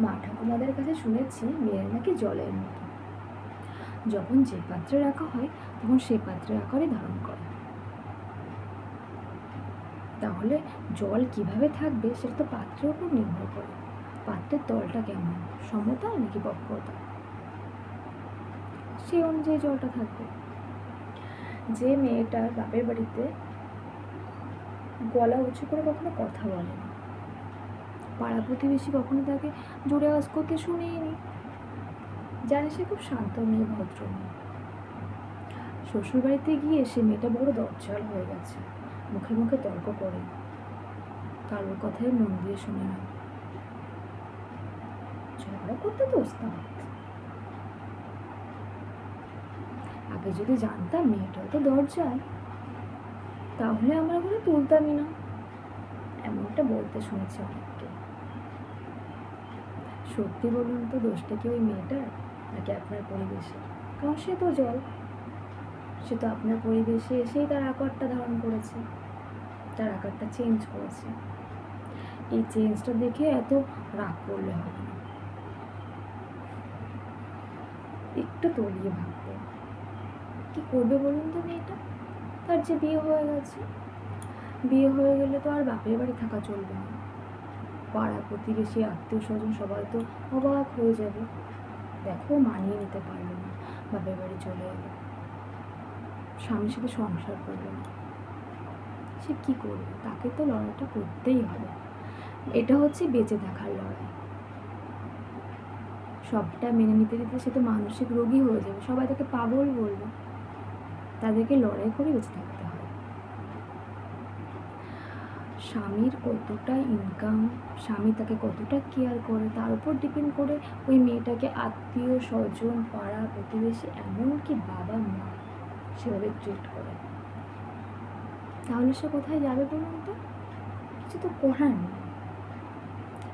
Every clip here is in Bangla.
মা ঠাকুমাদের কাছে শুনেছি মেয়ের নাকি জলের মতো। যখন যে পাত্রে রাখা হয়, তখন সেই পাত্রের আকারই ধারণ করে। তাহলে জল কীভাবে থাকবে সেটা তো পাত্রের উপর নির্ভর করে। পাত্রের তলটা কেমন, সমতল নাকি বক্রতা সেই অনুযায়ী জলটা থাকবে। যে মেয়েটার বাপের বাড়িতে গলা উঁচু করে কখনো কথা বলে না পাড়া প্রতিবেশী কখনো তাকে জোরে আওয়াজ করতে শুনিনি। জানে সে খুব শান্ত মেয়ে, ভদ্র মেয়ে। শ্বশুরবাড়িতে গিয়ে সে মেয়েটা বড় দরজাল হয়ে গেছে। মুখে মুখে তর্ক করে। কারোর কথায় মন দিয়ে শুনে না। ঝগড়া করতে তো আগে যদি জানতাম মেয়েটাও তো দরজাল, তাহলে আমরা ঘরে তুলতামই না। এমনটা বলতে শুনেছি অনেককে। সত্যি বলুন তো দোষটা কি ওই মেয়েটার, নাকি আপনার পরিবেশে? কারণ সে তো জল। সে তো আপনার পরিবেশে এসেই তার আকারটা ধারণ করেছে, তার আকারটা চেঞ্জ করেছে। এই চেঞ্জটা দেখে এত রাগ করলে হবে একটু তলিয়ে ভাববে কি করবে বলুন তো মেয়েটা? তার যে বিয়ে হয়ে গেছে। বিয়ে হয়ে গেলে তো আর বাপের বাড়ি থাকা চলবে না। পাড়া প্রতিবেশী আত্মীয় স্বজন সবাই তো অবাক হয়ে যাবে। দেখো মানিয়ে নিতে পারল না, বাপের বাড়ি চলে এলো। স্বামীর সাথে সংসার করল না। সে কী করবে? তাকে তো লড়াইটা করতেই হবে। এটা হচ্ছে বেঁচে থাকার লড়াই। সবটা মেনে নিতে নিতে সে তো মানসিক রোগী হয়ে যাবে। সবাই তাকে পাগল বলবে। তাদেরকে লড়াই করে বেঁচে থাকতে হয় স্বামীর কতটা ইনকাম স্বামী তাকে কতটা কেয়ার করে, তার উপর ডিপেন্ড করে ওই মেয়েটাকে আত্মীয় স্বজন, পাড়া প্রতিবেশী, এমনকি বাবা মা সেভাবে ট্রিট করে। তাহলে সে কোথায় যাবে বলুন তো? কিছু তো করার নেই।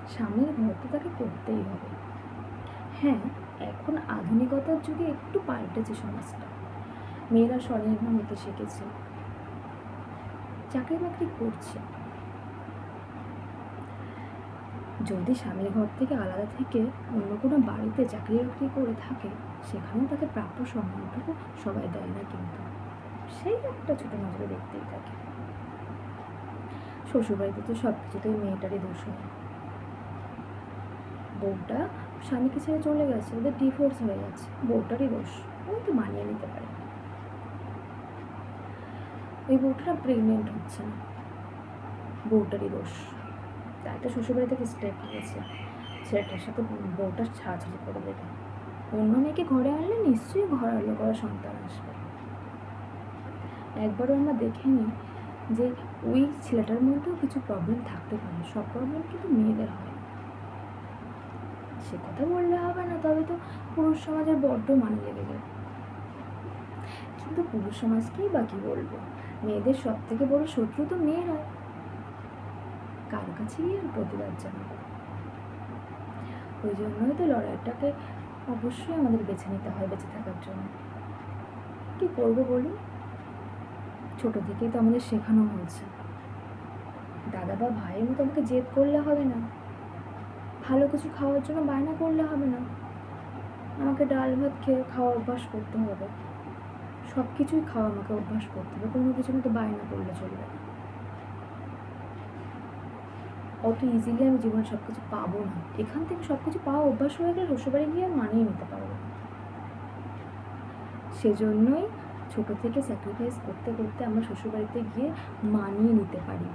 স্বামীর ঘর তো তাকে করতেই হবে। হ্যাঁ এখন আধুনিকতার যুগে একটু পাল্টেছে সমাজটা। মেয়েরা স্বনির্ভর হতে শিখেছে। চাকরি বাকরি করছে। যদি স্বামীর ঘর থেকে আলাদা থেকে অন্য কোনো বাড়িতে চাকরি বাকরি করে থাকে, সেখানেও তাকে প্রাপ্য সম্মানটুকু সবাই দেয় না কিন্তু। সেই একটা ছোটো নজরে দেখতেই থাকে। শ্বশুরবাড়িতে তো সব কিছুতেই মেয়েটারই দোষ বউটা স্বামীকে ছেড়ে চলে গেছে, ওদের ডিভোর্স হয়ে গেছে, বউটারই দোষ, ও তো মানিয়ে নিতে পারে। ওই বউটা প্রেগনেন্ট হচ্ছে না। বউটারই দোষ। তাই তো শ্বশুরবাড়ি থেকে স্টেপ নিয়েছে। ছেলেটার সাথে বউটা ছাড়াছাড়ি করে দেবে। অন্য মেয়েকে ঘরে আনলে নিশ্চয়ই ঘর আলো করা সন্তান আসবে। একবারও আমরা দেখে নিই যে ওই ছেলেটার মধ্যেও কিছু প্রবলেম থাকতে পারে। সব প্রবলেম কিন্তু মেয়েদের হয়। সে কথা বললে হবে না, তবে তো পুরুষ সমাজের বড্ড মানে লেগে যাবে কিন্তু পুরুষ সমাজকেই বা কী বলব? মেয়েদের সব থেকে বড় শত্রু তো মেয়েরা কার কাছে গিয়ে প্রতিবাদ জানাব ওই জন্যই তো লড়াইটাকে অবশ্যই আমাদের বেছে নিতে হয় বেঁচে থাকার জন্য। কী করব বলুন? ছোট থেকেই তো আমাদের শেখানো হয়েছে। দাদা বা ভাইয়ের মতো আমাকে জেদ করলে হবে না। ভালো কিছু খাওয়ার জন্য বায়না করলে হবে না। আমাকে ডাল ভাত খেয়ে খাওয়া অভ্যাস করতে হবে। সব কিছুই খাওয়া আমাকে অভ্যাস করতে হবে। কোনো কিছু মতো বায়না করলে চলবে না। অত ইজিলি আমি জীবনে সব কিছু পাবো না। এখান থেকে সব কিছু পাওয়া অভ্যাস হয়ে গেলে শ্বশুরবাড়ি গিয়ে মানিয়ে নিতে পারব সেজন্যই ছোট থেকে স্যাক্রিফাইস করতে করতে আমরা শ্বশুরবাড়িতে গিয়ে মানিয়ে নিতে পারি।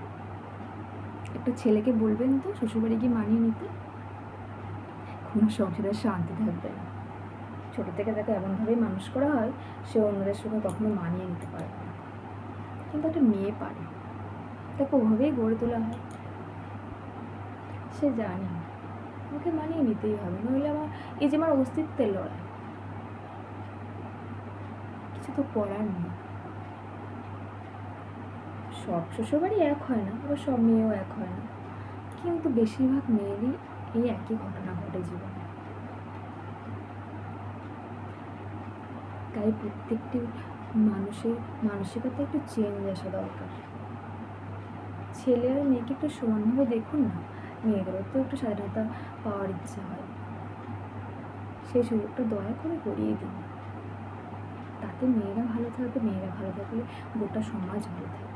একটা ছেলেকে বলবেন তো শ্বশুরবাড়ি গিয়ে মানিয়ে নিতে? কোনো সংসারের শান্তি থাকবে না। ছোটো থেকে তাকে এমনভাবেই মানুষ করা হয়, সে অন্যদের সঙ্গে কখনো মানিয়ে নিতে পারবে না। কিন্তু একটা মেয়ে পারে। তাকে ওভাবেই গড়ে তোলা হয়। সে জানে আমাকে মানিয়ে নিতেই হবে, নইলে আমার, এই যে আমার অস্তিত্বের লড়াই। কিছু তো করার নেই। সব শ্বশুরবাড়ি এক হয় না, আবার সব মেয়েও এক হয় না। কিন্তু বেশিরভাগ মেয়েরই এই একই ঘটনা ঘটে জীবনে। তাই প্রত্যেকটি মানুষের মানসিকতা একটু চেঞ্জ আসা দরকার। ছেলে আর মেয়েকে একটু সমানভাবে দেখুন না মেয়েদেরও তো একটু স্বাধীনতা পাওয়ার ইচ্ছা হয়। সেই সুযোগটা দয়া করে করিয়ে দিন। তাতে মেয়েরা ভালো থাকবে, মেয়েরা ভালো থাকলে গোটা সমাজ ভালো থাকবে।